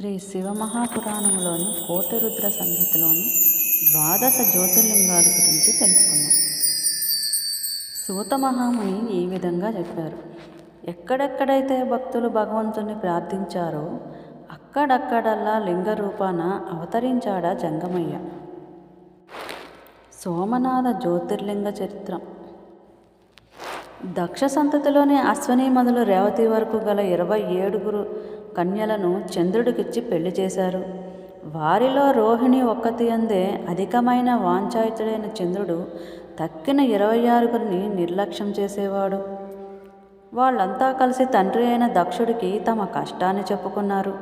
శ్రీ శివమహాపురాణంలోని కోటిరుద్ర సంహితలోని ద్వాదశ జ్యోతిర్లింగాల గురించి తెలుసుకుందాం. సూత మహాముని ఈ విధంగా చెప్పారు. ఎక్కడెక్కడైతే భక్తులు భగవంతుని ప్రార్థించారో అక్కడక్కడల్లా లింగ రూపాన అవతరించాడా జంగమయ్య. సోమనాథ జ్యోతిర్లింగ చరిత్రం. దక్ష సంతతిలోని అశ్వని మొదలు రేవతి వరకు గల ఇరవై ఏడుగురు కన్యలను చంద్రుడికిచ్చి పెళ్ళి చేశారు. వారిలో రోహిణి ఒక్కతి అందే అధికమైన వాంఛాయితుడైన చంద్రుడు తక్కిన ఇరవై ఆరుగురిని నిర్లక్ష్యం చేసేవాడు. వాళ్ళంతా కలిసి తండ్రి అయిన దక్షుడికి తమ కష్టాన్ని చెప్పుకున్నారు.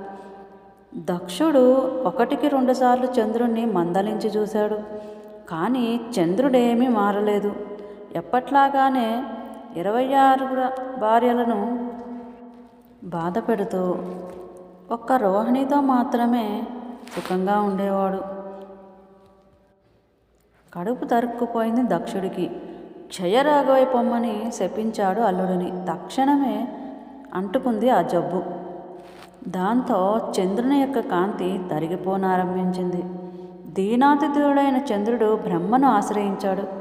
దక్షుడు ఒకటికి రెండుసార్లు చంద్రుణ్ణి మందలించి చూశాడు. కానీ చంద్రుడేమీ మారలేదు. ఎప్పట్లాగానే ఇరవై ఆరుగురు భార్యలను బాధపెడుతూ ఒక్క రోహిణితో మాత్రమే సుఖంగా ఉండేవాడు. కడుపు తరుక్కుపోయింది దక్షుడికి. క్షయరాగవై పొమ్మని శపించాడు అల్లుడిని. తక్షణమే అంటుకుంది ఆ జబ్బు. దాంతో చంద్రుని యొక్క కాంతి తరిగిపోనారంభించింది. దీనాతిథుడైన చంద్రుడు బ్రహ్మను ఆశ్రయించాడు.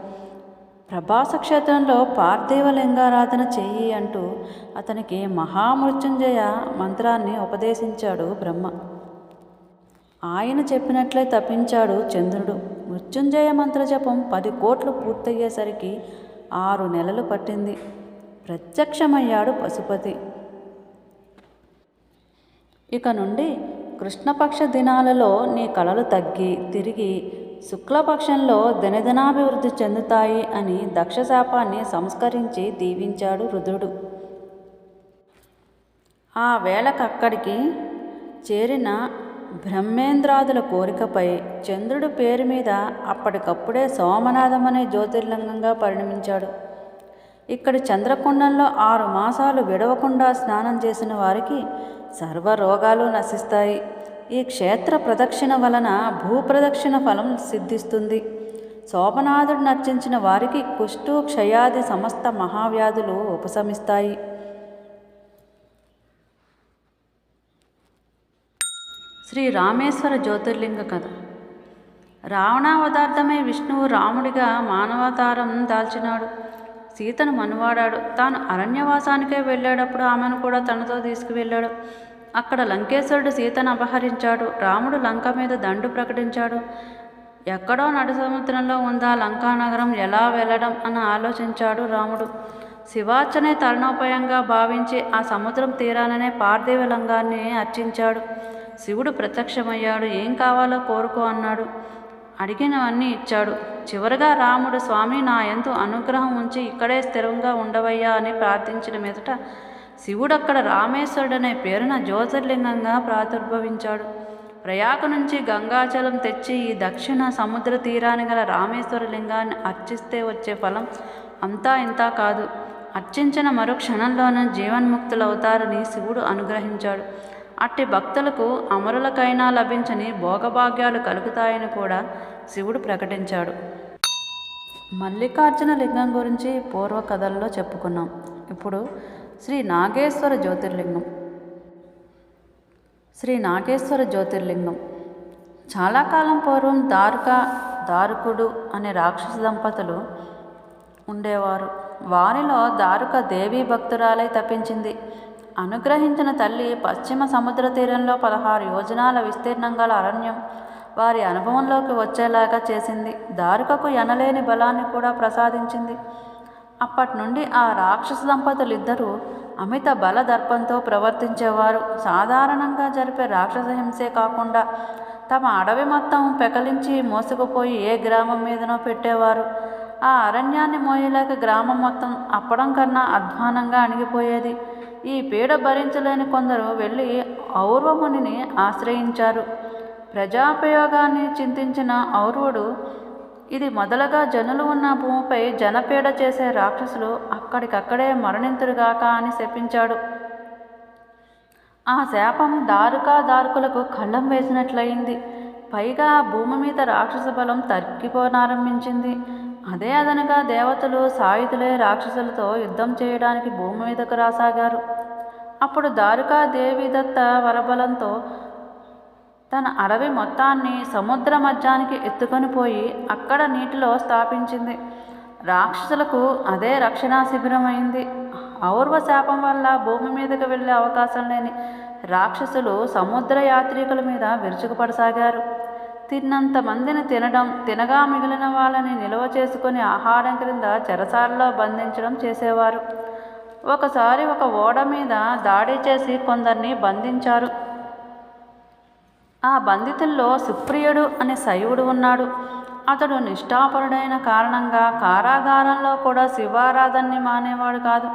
ప్రభాస క్షేత్రంలో పార్థివ లింగారాధన చెయ్యి అంటూ అతనికి మహామృత్యుంజయ మంత్రాన్ని ఉపదేశించాడు బ్రహ్మ. ఆయన చెప్పినట్లే తప్పించాడు చంద్రుడు. మృత్యుంజయ మంత్ర జపం పది కోట్లు పూర్తయ్యేసరికి ఆరు నెలలు పట్టింది. ప్రత్యక్షమయ్యాడు పశుపతి. ఇక నుండి కృష్ణపక్ష దినాలలో నీ కళలు తగ్గి తిరిగి శుక్లపక్షంలో దినదినాభివృద్ధి చెందుతాయి అని దక్షశాపాన్ని సంస్కరించి దీవించాడు రుద్రుడు. ఆ వేళకక్కడికి చేరిన బ్రహ్మేంద్రాదుల కోరికపై చంద్రుడి పేరు మీద అప్పటికప్పుడే సోమనాథం అనే జ్యోతిర్లింగంగా పరిణమించాడు. ఇక్కడ చంద్రకుండంలో ఆరు మాసాలు విడవకుండా స్నానం చేసిన వారికి సర్వ రోగాలు నశిస్తాయి. ఈ క్షేత్ర ప్రదక్షిణ వలన భూప్రదక్షిణ ఫలం సిద్ధిస్తుంది. శోభనాథుడు నర్చించిన వారికి కుష్టు క్షయాది సమస్త మహావ్యాధులు ఉపశమిస్తాయి. శ్రీ రామేశ్వర జ్యోతిర్లింగ కథ. రావణావతార్థమై విష్ణువు రాముడిగా మానవతారం దాల్చినాడు. సీతను మనువాడాడు. తాను అరణ్యవాసానికే వెళ్ళేటప్పుడు ఆమెను కూడా తనతో తీసుకువెళ్ళాడు. అక్కడ లంకేశ్వరుడు సీతను అపహరించాడు. రాముడు లంక మీద దండు ప్రకటించాడు. ఎక్కడో నడు సముద్రంలో ఉందా లంకానగరం ఎలా వెళ్ళడం అని ఆలోచించాడు రాముడు. శివార్చనే తరుణోపాయంగా భావించి ఆ సముద్రం తీరాననే పార్థివ లంగాన్ని అర్చించాడు. శివుడు ప్రత్యక్షమయ్యాడు. ఏం కావాలో కోరుకో అన్నాడు. అడిగినవన్నీ ఇచ్చాడు. చివరగా రాముడు స్వామి నా ఎందు అనుగ్రహం ఉంచి ఇక్కడే స్థిరంగా ఉండవయ్యా అని ప్రార్థించిన మీదట శివుడు అక్కడ రామేశ్వరుడనే పేరున జ్యోతిర్లింగంగా ప్రాదుర్భవించాడు. ప్రయాగ నుంచి గంగాచలం తెచ్చి ఈ దక్షిణ సముద్ర తీరాన్ని గల రామేశ్వర లింగాన్ని అర్చిస్తే వచ్చే ఫలం అంతా ఇంతా కాదు. అర్చించిన మరో క్షణంలోనూ జీవన్ముక్తులవుతారని శివుడు అనుగ్రహించాడు. అట్టి భక్తులకు అమరులకైనా లభించని భోగభాగ్యాలు కలుగుతాయని కూడా శివుడు ప్రకటించాడు. మల్లికార్జున లింగం గురించి పూర్వ కథల్లో చెప్పుకున్నాం. ఇప్పుడు శ్రీ నాగేశ్వర జ్యోతిర్లింగం. శ్రీ నాగేశ్వర జ్యోతిర్లింగం. చాలా కాలం పూర్వం దారుక దారుకుడు అనే రాక్షస దంపతులు ఉండేవారు. వారిలో దారుక దేవీ భక్తురాలై తప్పించింది అనుగ్రహించిన తల్లి పశ్చిమ సముద్ర తీరంలో పదహారు యోజనాల విస్తీర్ణం గల అరణ్యం వారి అనుభవంలోకి వచ్చేలాగా చేసింది. దారుకకు ఎనలేని బలాన్ని కూడా ప్రసాదించింది. అప్పటి నుండి ఆ రాక్షస దంపతులు ఇద్దరూ అమిత బల దర్పంతో ప్రవర్తించేవారు. సాధారణంగా జరిపే రాక్షస హింసే కాకుండా తమ అడవి మొత్తం పెకలించి మోసుకుపోయి ఏ గ్రామం మీదనో పెట్టేవారు. ఆ అరణ్యాన్ని మోయలేక గ్రామం మొత్తం అప్పడం కన్నా అధ్వానంగా అణిగిపోయేది. ఈ పీడ భరించలేని కొందరు వెళ్ళి ఔర్వమునిని ఆశ్రయించారు. ప్రజాపయోగాన్ని చింతించిన ఔర్వుడు ఇది మొదలుగా జనులు ఉన్న భూమిపై జనపీడ చేసే రాక్షసులు అక్కడికక్కడే మరణింతురుగాక అని శపించాడు. ఆ శాపం దారుకా దారుకులకు కళ్ళం వేసినట్లయింది. పైగా భూమి మీద రాక్షస బలం తగ్గిపోనారంభించింది అదే అదనగా దేవతలు సాయుధులే రాక్షసులతో యుద్ధం చేయడానికి భూమి మీదకు రాసాగారు. అప్పుడు దారుకా దేవిదత్త వరబలంతో తన అడవి మొత్తాన్ని సముద్ర మధ్యానికి ఎత్తుకొని పోయి అక్కడ నీటిలో స్థాపించింది. రాక్షసులకు అదే రక్షణా అయింది ఔర్వ శాపం వల్ల భూమి మీదకు వెళ్ళే అవకాశం లేని రాక్షసులు సముద్ర యాత్రికుల మీద విరుచుకుపడసాగారు. తిన్నంత మందిని తినడం తినగా మిగిలిన వాళ్ళని నిల్వ చేసుకుని ఆహారం క్రింద చెరసాలలో బంధించడం చేసేవారు. ఒకసారి ఒక ఓడ మీద దాడి చేసి కొందరిని బంధించారు. ఆ బంధితుల్లో సుప్రియుడు అనే శైవుడు ఉన్నాడు. అతడు నిష్ఠాపరుడైన కారణంగా కారాగారంలో కూడా శివారాధన్ని మానేవాడు కాదు.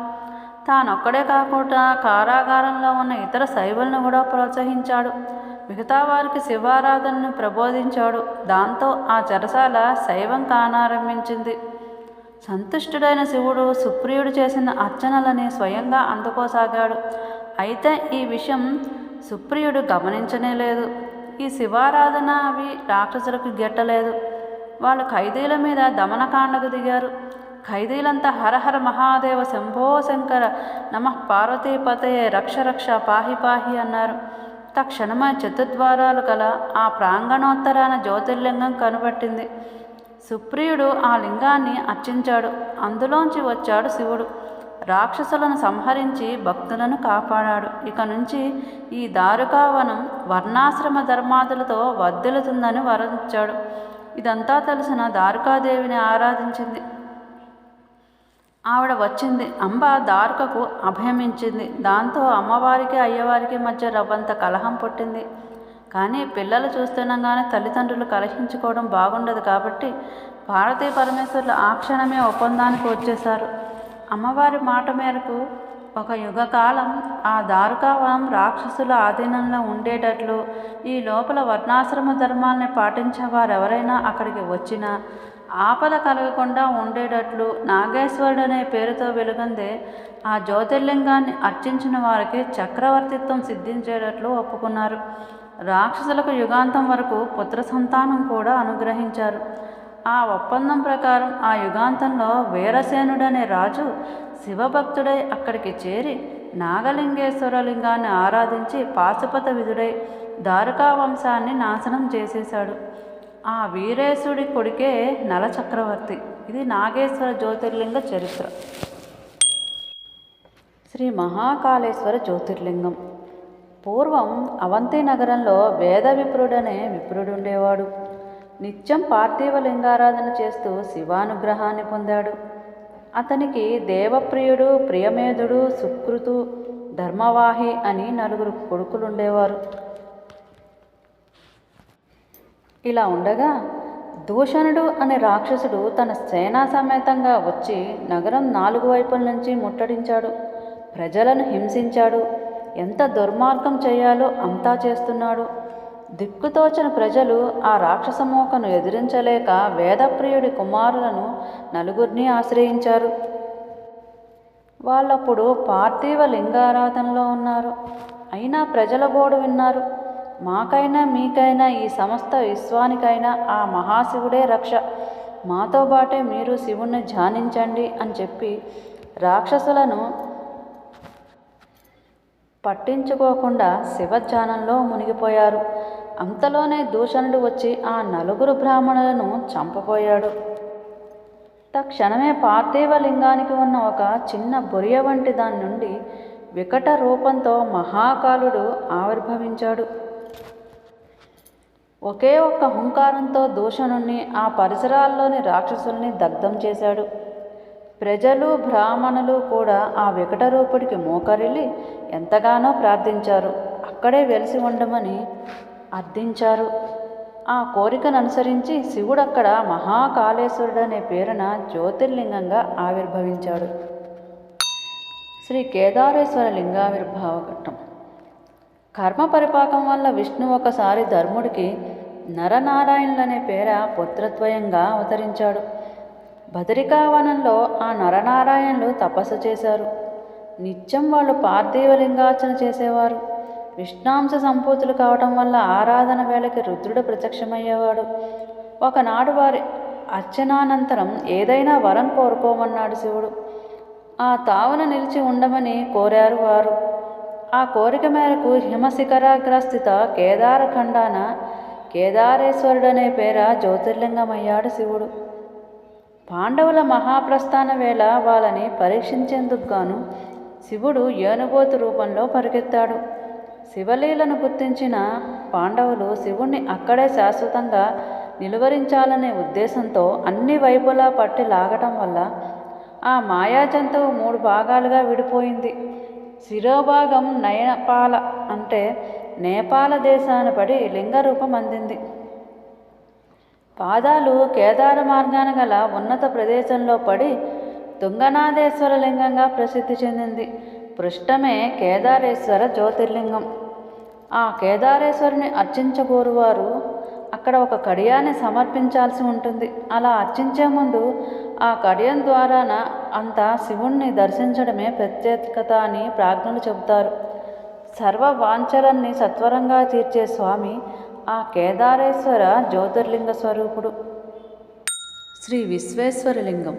తానొక్కడే కాకుండా కారాగారంలో ఉన్న ఇతర శైవులను కూడా ప్రోత్సహించాడు. మిగతా వారికి శివారాధనను ప్రబోధించాడు. దాంతో ఆ చెరసాల శైవం కానారంభించింది. సంతుష్టుడైన శివుడు సుప్రియుడు చేసిన అర్చనలని స్వయంగా అందుకోసాగాడు. అయితే ఈ విషయం సుప్రియుడు గమనించనే లేదు. ఈ శివారాధన అవి రాక్షసులకు గెట్టలేదు. వాళ్ళు ఖైదీల మీద దమనకాండకు దిగారు. ఖైదీలంతా హరహర మహాదేవ శంభో శంకర నమ పార్వతీపతయే రక్ష రక్ష పాహి పాహి అన్నారు. తక్షణమే చతుర్ద్వారాలు గల ఆ ప్రాంగణోత్తరాన జ్యోతిర్లింగం కనబట్టింది. సుప్రియుడు ఆ లింగాన్ని అర్చించాడు. అందులోంచి వచ్చాడు శివుడు. రాక్షసులను సంహరించి భక్తులను కాపాడాడు. ఇక నుంచి ఈ దారుకావనం వర్ణాశ్రమ ధర్మాదులతో వర్ధిల్లుతుందని వరించాడు. ఇదంతా తెలిసిన దారుకాదేవిని ఆరాధించింది. ఆవిడ వచ్చింది. అంబ దారుకకు అభయమించింది. దాంతో అమ్మవారికి అయ్యవారికి మధ్య రవ్వంత కలహం పుట్టింది. కానీ పిల్లలు చూస్తుండగానే తల్లిదండ్రులు కలహించుకోవడం బాగుండదు కాబట్టి పార్వతీ పరమేశ్వర్లు ఆ క్షణమే ఒప్పందానికి వచ్చేశారు. అమ్మవారి మాట మేరకు ఒక యుగకాలం ఆ దారుకావనం రాక్షసుల ఆధీనంలో ఉండేటట్లు ఈ లోపల వర్ణాశ్రమ ధర్మాల్ని పాటించే వారెవరైనా అక్కడికి వచ్చినా ఆపద కలగకుండా ఉండేటట్లు నాగేశ్వరుడు అనే పేరుతో వెలుగందే ఆ జ్యోతిర్లింగాన్ని అర్చించిన వారికి చక్రవర్తిత్వం సిద్ధించేటట్లు ఒప్పుకున్నారు. రాక్షసులకు యుగాంతం వరకు పుత్ర సంతానం కూడా అనుగ్రహించారు. ఆ ఒప్పందం ప్రకారం ఆ యుగాంతంలో వీరసేనుడనే రాజు శివభక్తుడై అక్కడికి చేరి నాగలింగేశ్వర లింగాన్ని ఆరాధించి పాశుపత విధుడై దారుకా వంశాన్ని నాశనం చేసేశాడు. ఆ వీరేశుడి కొడుకే నల చక్రవర్తి ఇది నాగేశ్వర జ్యోతిర్లింగ చరిత్ర. శ్రీ మహాకాళేశ్వర జ్యోతిర్లింగం. పూర్వం అవంతి నగరంలో వేద విప్రుడనే విప్రుడు ఉండేవాడు నిత్యం పార్థివ లింగారాధన చేస్తూ శివానుగ్రహాన్ని పొందాడు. అతనికి దేవప్రియుడు ప్రియమేధుడు సుకృతు ధర్మవాహి అని నలుగురు కొడుకులుండేవారు. ఇలా ఉండగా దూషణుడు అనే రాక్షసుడు తన సేనా సమేతంగా వచ్చి నగరం నాలుగు వైపుల నుంచి ముట్టడించాడు. ప్రజలను హింసించాడు. ఎంత దుర్మార్గం చేయాలో అంతా చేస్తున్నాడు. దిక్కుతోచిన ప్రజలు ఆ రాక్షసమూకను ఎదిరించలేక వేదప్రియుడి కుమారులను నలుగురిని ఆశ్రయించారు. వాళ్ళప్పుడు పార్థివ లింగారాధనలో ఉన్నారు. అయినా ప్రజల గోడు విన్నారు. మాకైనా మీకైనా ఈ సమస్త విశ్వానికైనా ఆ మహాశివుడే రక్ష. మాతో బాటే మీరు శివుణ్ణి ధ్యానించండి అని చెప్పి రాక్షసులను పట్టించుకోకుండా శివధ్యానంలో మునిగిపోయారు. అంతలోనే దూషణుడు వచ్చి ఆ నలుగురు బ్రాహ్మణులను చంపబోయాడు. తక్షణమే పార్థివ లింగానికి ఉన్న ఒక చిన్న బొరియ వంటి దాని నుండి వికట రూపంతో మహాకాలుడు ఆవిర్భవించాడు. ఒకే ఒక్క హుంకారంతో దూషణుణ్ణి ఆ పరిసరాల్లోని రాక్షసుల్ని దగ్ధం చేశాడు. ప్రజలు బ్రాహ్మణులు కూడా ఆ వికట రూపుడికి మోకరిల్లి ఎంతగానో ప్రార్థించారు. అక్కడే వెలిసి ఉండమని అర్థించారు. ఆ కోరికను అనుసరించి శివుడు అక్కడ మహాకాళేశ్వరుడు అనే పేరున జ్యోతిర్లింగంగా ఆవిర్భవించాడు. శ్రీ కేదారేశ్వర లింగావిర్భావ ఘట్టం కర్మ పరిపాకం వల్ల విష్ణు ఒకసారి ధర్ముడికి నరనారాయణులనే పేర పుత్రద్వయంగా అవతరించాడు. బదరికావనంలో ఆ నరనారాయణులు తపస్సు చేశారు. నిత్యం వాళ్ళు పార్థివలింగార్చన చేసేవారు. విష్ణాంశ సంపూతులు కావటం వల్ల ఆరాధన వేళకి రుద్రుడు ప్రత్యక్షమయ్యేవాడు. ఒకనాడు వారి అర్చనానంతరం ఏదైనా వరం కోరుకోమన్నాడు శివుడు. ఆ తావున నిలిచి ఉండమని కోరారు వారు. ఆ కోరిక మేరకు హిమశిఖరాగ్రస్థిత కేదారఖండాన కేదారేశ్వరుడనే పేర జ్యోతిర్లింగమయ్యాడు శివుడు. పాండవుల మహాప్రస్థాన వేళ వాళ్ళని పరీక్షించేందుకు గాను శివుడు ఏనుగోతు రూపంలో పరిగెత్తాడు. శివలీలను గుర్తించిన పాండవులు శివుణ్ణి అక్కడే శాశ్వతంగా నిలువరించాలనే ఉద్దేశంతో అన్ని వైపులా పట్టి లాగటం వల్ల ఆ మాయా జంతువు మూడు భాగాలుగా విడిపోయింది. శిరోభాగం నయనపాల అంటే నేపాల దేశాన పడి లింగరూపం అందింది. పాదాలు కేదార మార్గాన గల ఉన్నత ప్రదేశంలో పడి తుంగనాథేశ్వర లింగంగా ప్రసిద్ధి చెందింది. పృష్ఠమే కేదారేశ్వర జ్యోతిర్లింగం. ఆ కేదారేశ్వరుని అర్చించగోరువారు అక్కడ ఒక కడియాన్ని సమర్పించాల్సి ఉంటుంది. అలా అర్చించే ముందు ఆ కడియం ద్వారాన అంతా శివుణ్ణి దర్శించడమే ప్రత్యేకత అని ప్రాజ్ఞులు చెబుతారు. సర్వ వాంఛలన్ని సత్వరంగా తీర్చే స్వామి ఆ కేదారేశ్వర జ్యోతిర్లింగ స్వరూపుడు. శ్రీ విశ్వేశ్వరలింగం.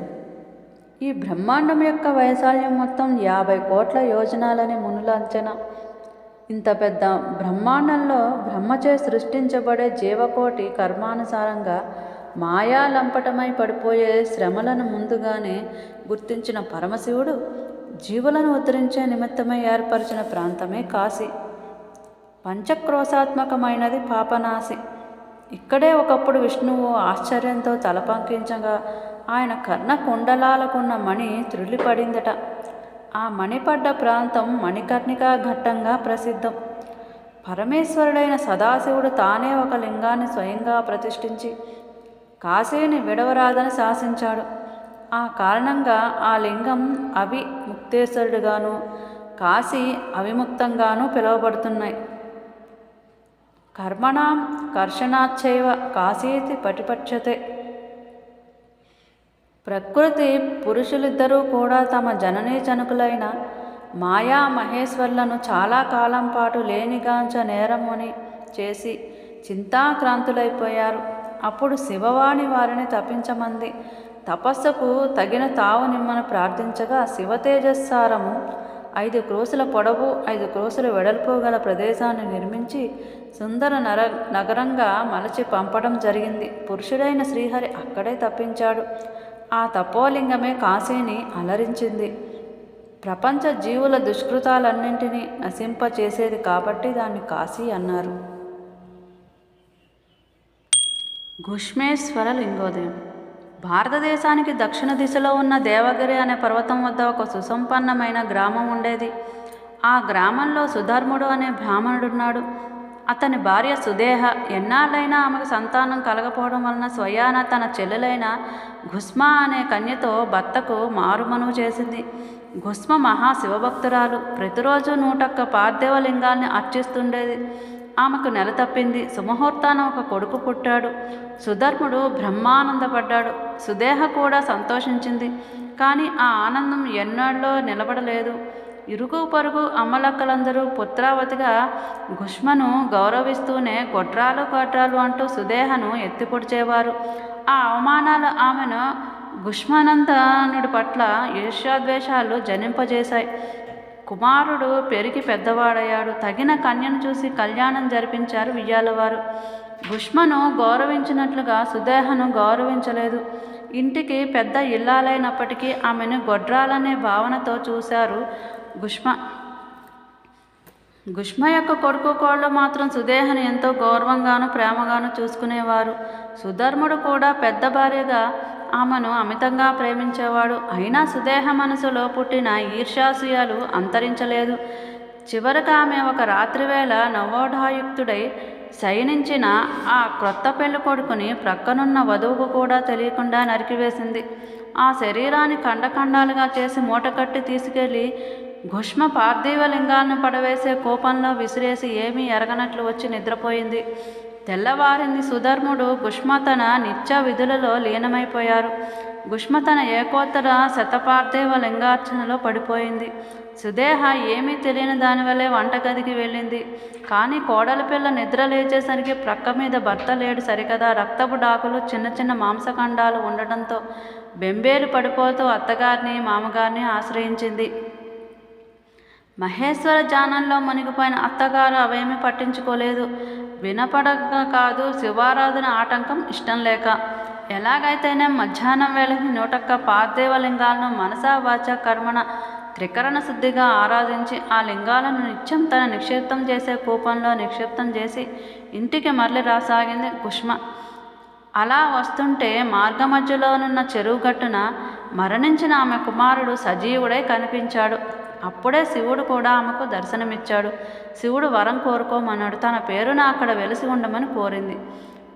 ఈ బ్రహ్మాండం యొక్క వైశాల్యం మొత్తం యాభై కోట్ల యోజనాలని మునుల అంచనా. ఇంత పెద్ద బ్రహ్మాండంలో బ్రహ్మచే సృష్టించబడే జీవకోటి కర్మానుసారంగా మాయా లంపటమై పడిపోయే శ్రమలను ముందుగానే గుర్తించిన పరమశివుడు జీవులను ఉద్ధరించే నిమిత్తమై ఏర్పరిచిన ప్రాంతమే కాశీ. పంచక్రోశాత్మకమైనది పాపనాశి. ఇక్కడే ఒకప్పుడు విష్ణువు ఆశ్చర్యంతో తలపంకించగా ఆయన కర్ణ కుండలాలకున్న మణి త్రుళ్ళిపడిందట ఆ మణిపడ్డ ప్రాంతం మణికర్ణికా ఘట్టంగా ప్రసిద్ధం. పరమేశ్వరుడైన సదాశివుడు తానే ఒక లింగాన్ని స్వయంగా ప్రతిష్ఠించి కాశీని విడవరాదని శాసించాడు. ఆ కారణంగా ఆ లింగం అవి ముక్తేశ్వరుడుగాను కాశీ అవిముక్తంగాను పిలువబడుతున్నాయి. కర్మణాం కర్షణాచ్చైవ కాశీతి పటిపక్షతే ప్రకృతి పురుషులిద్దరూ కూడా తమ జననీ జనకులైన మాయా మహేశ్వర్లను చాలా కాలం పాటు లేనిగాంచ నేరముని చేసి చింతాక్రాంతులైపోయారు. అప్పుడు శివవాణి వారిని తప్పించమంది తపస్సుకు తగిన తావు నిమ్మను ప్రార్థించగా శివతేజస్సారము ఐదు క్రోసుల పొడవు ఐదు క్రోసుల వెడల్పు గల ప్రదేశాన్ని నిర్మించి సుందర నర నగరంగా మలచి పంపడం జరిగింది. పురుషుడైన శ్రీహరి అక్కడే తప్పించాడు. ఆ తపోలింగమే కాశీని అలరించింది. ప్రపంచ జీవుల దుష్కృతాలన్నింటినీ నశింపచేసేది కాబట్టి దాన్ని కాశీ అన్నారు. ఘుష్మేశ్వర లింగోదయం. భారతదేశానికి దక్షిణ దిశలో ఉన్న దేవగిరి అనే పర్వతం వద్ద ఒక సుసంపన్నమైన గ్రామం ఉండేది. ఆ గ్రామంలో సుధర్ముడు అనే బ్రాహ్మణుడున్నాడు. అతని భార్య సుదేహ ఎన్నాళ్ళైనా ఆమెకు సంతానం కలగపోవడం వలన స్వయాన తన చెల్లెలైన ఘుస్మా అనే కన్యతో భర్తకు మారుమనువు చేసింది. ఘుస్మ మహాశివభక్తురాలు. ప్రతిరోజు నూటొక్క పార్థివలింగాల్ని అర్చిస్తుండేది. ఆమెకు నెల తప్పింది. సుముహూర్తాన ఒక కొడుకు పుట్టాడు. సుధర్ముడు బ్రహ్మానందపడ్డాడు. సుదేహ కూడా సంతోషించింది. కానీ ఆ ఆనందం ఎన్నాళ్ళో నిలబడలేదు. ఇరుగు పరుగు అమ్మలక్కలందరూ పుత్రావతిగా ఘుష్మను గౌరవిస్తూనే గొడ్రాలు గొడ్రాలు అంటూ సుదేహను ఎత్తిపొడిచేవారు. ఆ అవమానాలు ఆమెను ఘుష్మనందనుడి పట్ల ఈర్ష్యాద్వేషాలు జనింపజేశాయి. కుమారుడు పెరిగి పెద్దవాడయ్యాడు. తగిన కన్యను చూసి కళ్యాణం జరిపించారు వియ్యాలవారు. భుష్మను గౌరవించినట్లుగా సుదేహను గౌరవించలేదు. ఇంటికి పెద్ద ఇల్లాలైనప్పటికీ ఆమెను గొడ్రాలనే భావనతో చూశారు గుష్మ. గుష్మ యొక్క కొడుకు కోళ్ళు మాత్రం సుదేహను ఎంతో గౌరవంగాను ప్రేమగాను చూసుకునేవారు. సుధర్ముడు కూడా పెద్ద భార్యగా ఆమెను అమితంగా ప్రేమించేవాడు. అయినా సుదేహ మనసులో పుట్టిన ఈర్ష్యాసూయాలు అంతరించలేదు. చివరికి ఆమె ఒక రాత్రివేళ నవోఢాయుక్తుడై శయనించిన ఆ క్రొత్త పెళ్ళి కొడుకుని ప్రక్కనున్న వధువుకు కూడా తెలియకుండా నరికివేసింది. ఆ శరీరాన్ని ఖండఖండాలుగా చేసి మూటకట్టి తీసుకెళ్ళి ఘుష్మ పార్థివలింగాన్ని పడవేసే కోపంలో విసిరేసి ఏమీ ఎరగనట్లు వచ్చి నిద్రపోయింది. తెల్లవారింది సుధర్ముడు గుష్మ తన నిత్య విధులలో లీనమైపోయారు. గుష్మ తన ఏకోత్తర శతపార్థివ లింగార్చనలో పడిపోయింది. సుదేహ ఏమీ తెలియని దానివల్లే వంటగదికి వెళ్ళింది. కానీ కోడల పిల్ల నిద్ర లేచేసరికి ప్రక్క మీద భర్త లేడు సరికదా. రక్తపు డాకులు చిన్న చిన్న మాంసఖండాలు ఉండటంతో బెంబేలు పడిపోతూ అత్తగారిని మామగారిని ఆశ్రయించింది. మహేశ్వర జానంలో మునిగిపోయిన అత్తగారు అవేమీ పట్టించుకోలేదు. వినపడక కాదు శివారాధన ఆటంకం ఇష్టం లేక. ఎలాగైతేనే మధ్యాహ్నం వేళకి నూటొక్క పార్థివలింగాలను మనసా వాచ కర్మణ త్రికరణ శుద్ధిగా ఆరాధించి ఆ లింగాలను నిత్యం తన నిక్షిప్తం చేసే కూపంలో నిక్షిప్తం చేసి ఇంటికి మరలి రాసాగింది కుష్మ. అలా వస్తుంటే మార్గమధ్యలోనున్న చెరువు గట్టున మరణించిన ఆమె కుమారుడు సజీవుడై కనిపించాడు. అప్పుడే శివుడు కూడా ఆమెకు దర్శనమిచ్చాడు. శివుడు వరం కోరుకోమన్నాడు. తన పేరున అక్కడ వెలిసి ఉండమని కోరింది.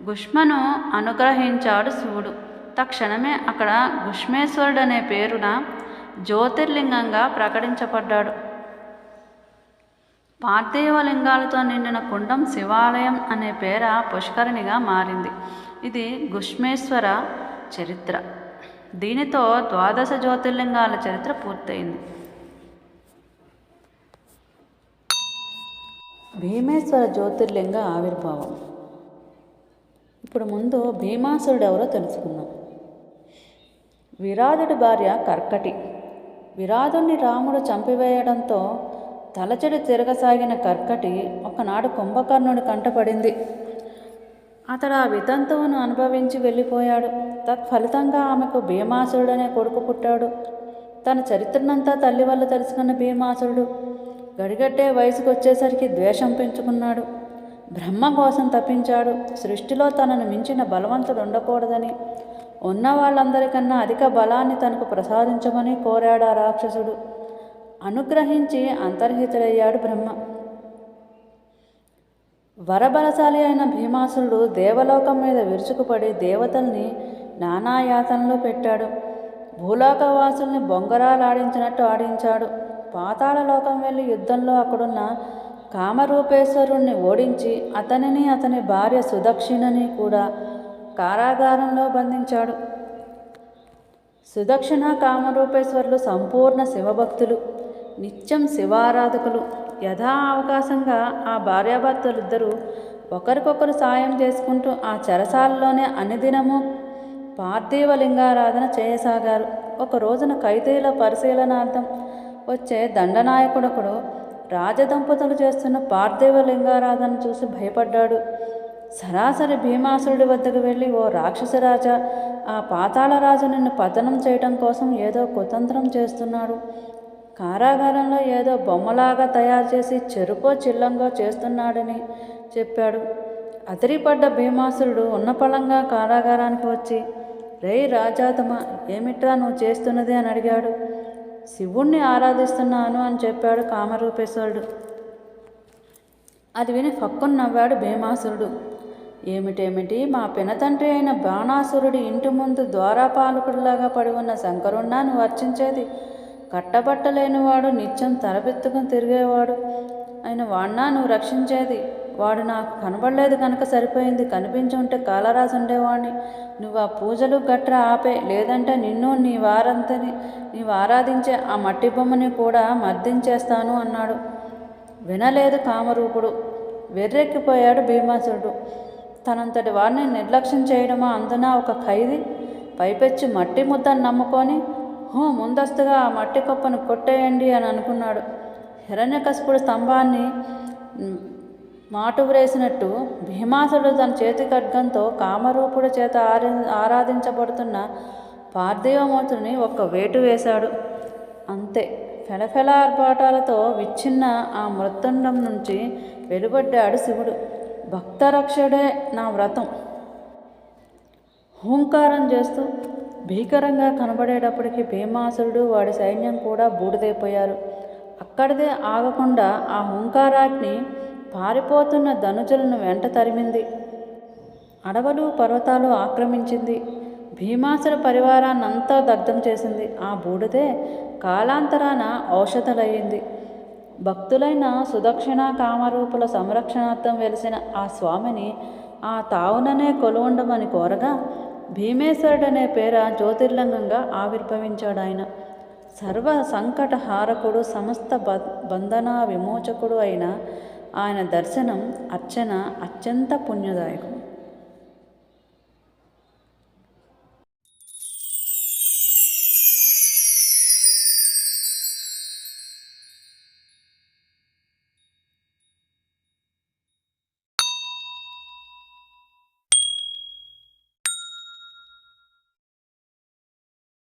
గుష్మను అనుగ్రహించాడు శివుడు. తక్షణమే అక్కడ గుష్మేశ్వరుడు అనే పేరున జ్యోతిర్లింగంగా ప్రకటించబడ్డాడు. పార్థివ లింగాలతో నిండిన కుండం శివాలయం అనే పేర పుష్కరిణిగా మారింది. ఇది గుష్మేశ్వర చరిత్ర. దీనితో ద్వాదశ జ్యోతిర్లింగాల చరిత్ర పూర్తయింది. భీమేశ్వర జ్యోతిర్లింగ ఆవిర్భావం. ఇప్పుడు ముందు భీమాసురుడు ఎవరో తెలుసుకుందాం. విరాధుడి భార్య కర్కటి. విరాధుణ్ణి రాముడు చంపివేయడంతో తలచెడు తిరగసాగిన కర్కటి ఒకనాడు కుంభకర్ణుడి కంటపడింది అతడు ఆ వితంతువును అనుభవించి వెళ్ళిపోయాడు. తత్ఫలితంగా ఆమెకు భీమాసురుడనే కొడుకు పుట్టాడు. తన చరిత్రనంతా తల్లి వల్ల తెలుసుకున్న భీమాసురుడు. గడిగట్టే వయసుకు వచ్చేసరికి ద్వేషం పెంచుకున్నాడు. బ్రహ్మ కోసం తప్పించాడు. సృష్టిలో తనను మించిన బలవంతుడు ఉండకూడదని ఉన్న వాళ్ళందరికన్నా అధిక బలాన్ని తనకు ప్రసాదించమని కోరాడు ఆ రాక్షసుడు. అనుగ్రహించి అంతర్హితుడయ్యాడు బ్రహ్మ. వరబలశాలి అయిన భీమాసురుడు దేవలోకం మీద విరుచుకుపడి దేవతల్ని నానాయాతనలో పెట్టాడు. భూలోకవాసుల్ని బొంగరాలాడించినట్టు ఆడించాడు. పాతాళలోకం వెళ్ళి యుద్ధంలో అక్కడున్న కామరూపేశ్వరుణ్ణి ఓడించి అతనిని అతని భార్య సుదక్షిణని కూడా కారాగారంలో బంధించాడు. సుదక్షిణ కామరూపేశ్వరులు సంపూర్ణ శివభక్తులు నిత్యం శివారాధకులు. యథా అవకాశంగా ఆ భార్యాభర్తలిద్దరూ ఒకరికొకరు సాయం చేసుకుంటూ ఆ చెరసాలలోనే అనుదినము పార్థివ లింగారాధన చేయసాగారు. ఒక రోజున ఖైదీల పరిశీలనార్థం వచ్చే దండనాయకుడొకడు రాజదంపతులు చేస్తున్న పార్థివ లింగారాధన చూసి భయపడ్డాడు. సరాసరి భీమాసురుడి వద్దకు వెళ్ళి ఓ రాక్షసరాజా ఆ పాతాళరాజు నిన్ను పతనం చేయటం కోసం ఏదో కుతంత్రం చేస్తున్నాడు. కారాగారంలో ఏదో బొమ్మలాగా తయారు చేసి చెరుకో చిల్లంగా చేస్తున్నాడని చెప్పాడు. అదిరిపడ్డ భీమాసురుడు ఉన్నపళంగా కారాగారానికి వచ్చి రే రాజాతమ ఏమిట్రా నువ్వు చేస్తున్నది? అని అడిగాడు. శివుణ్ణి ఆరాధిస్తున్నాను అని చెప్పాడు కామరూపేశ్వరుడు. అది విని ఫక్కున నవ్వాడు భీమాసురుడు. ఏమిటేమిటి? మా పినతండ్రి అయిన బాణాసురుడి ఇంటి ముందు ద్వారాపాలకుడిలాగా పడి ఉన్న శంకరుణ్ణాను వర్చించేది కట్టబట్టలేనివాడు నిత్యం తలపెత్తుకుని తిరిగేవాడు. ఆయన వాణ్ణా నువ్వు రక్షించేది? వాడు నాకు కనబడలేదు కనుక సరిపోయింది. కనిపించుంటే కాలరాజు ఉండేవాడిని నువ్వు ఆ పూజలు గట్ర ఆపే లేదంటే నిన్ను నీ వారంతని నీవు ఆరాధించే ఆ మట్టి బొమ్మని కూడా మర్దించేస్తాను అన్నాడు. వినలేదు కామరూపుడు. వెర్రెక్కిపోయాడు భీమాసురుడు తనంతటి వాడిని నిర్లక్ష్యం చేయడమా అందున ఒక ఖైదీ? పైపెచ్చి మట్టి ముద్దను నమ్ముకొని హూ ముందస్తుగా ఆ మట్టి కుప్పను కొట్టేయండి అని అనుకున్నాడు. హిరణ్యకశపుడు స్తంభాన్ని మాటు వ్రేసినట్టు భీమాసుడు తన చేతి ఖడ్గంతో కామరూపుడు చేత ఆరి ఆరాధించబడుతున్న పార్థివమూర్తిని ఒక్క వేటు వేశాడు. అంతే ఫెలఫెల ఆర్భాటాలతో విచ్ఛిన్న ఆ మృత్తుండం నుంచి వెలువడ్డాడు శివుడు. భక్తరక్షుడే నా వ్రతం. హూంకారం చేస్తూ భీకరంగా కనబడేటప్పటికి భీమాసురుడు వాడి సైన్యం కూడా బూడిదైపోయారు. అక్కడిదే ఆగకుండా ఆ హుంకారాగ్ని పారిపోతున్న ధనుజులను వెంట తరిమింది. అడవులు పర్వతాలు ఆక్రమించింది. భీమాసుర పరివారాన్నంతా దగ్ధం చేసింది. ఆ బూడిదే కాలాంతరాన ఔషధలయ్యింది. భక్తులైన సుదక్షిణ కామరూపుల సంరక్షణార్థం వెలిసిన ఆ స్వామిని ఆ తావుననే కొలువుండమని కోరగా భీమేశ్వరుడనే పేర జ్యోతిర్లింగంగా ఆవిర్భవించాడు ఆయన సర్వ సంకట హారకుడు సమస్త బ బంధన విమోచకుడు అయిన ఆయన దర్శనం అర్చన అత్యంత పుణ్యదాయకం.